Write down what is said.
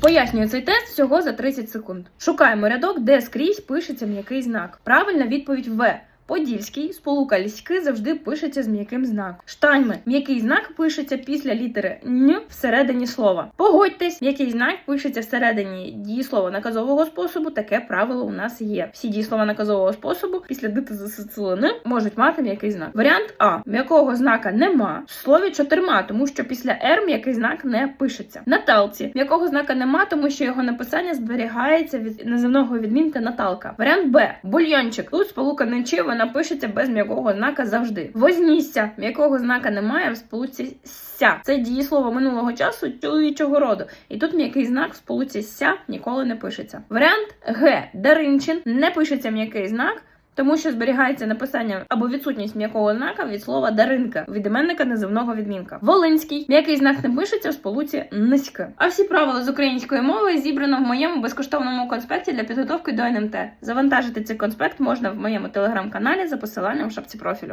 Пояснюю цей тест всього за 30 секунд. Шукаємо рядок, де скрізь пишеться м'який знак. Правильна відповідь В. Подільський, сполука ліськи завжди пишеться з м'яким знаком. Штайми. М'який знак пишеться після літери н всередині слова. Погодьтесь, м'який знак пишеться всередині дієслова наказового способу. Таке правило у нас є. Всі дієслова наказового способу після н можуть мати м'який знак. Варіант А. М'якого знака нема. В слові чотирма, тому що після Р м'який знак не пишеться. Наталці. М'якого знака нема, тому що його написання зберігається від наземного відмінка Наталка. Варіант Б. Бульйончик. Тут сполука не чи вона пишеться без м'якого знака завжди. Вознісся. М'якого знака немає в сполуці ся. Це дієслово минулого часу чоловічого роду. І тут м'який знак в сполуці ся ніколи не пишеться. Варіант Г. Даринчин. Не пишеться м'який знак. Тому що зберігається написання або відсутність м'якого знака від слова даринка від іменника називного відмінка. Волинський м'який знак не пишеться в сполуці низьке. А всі правила з української мови зібрано в моєму безкоштовному конспекті для підготовки до НМТ. Завантажити цей конспект можна в моєму телеграм-каналі за посиланням в шапці профілю.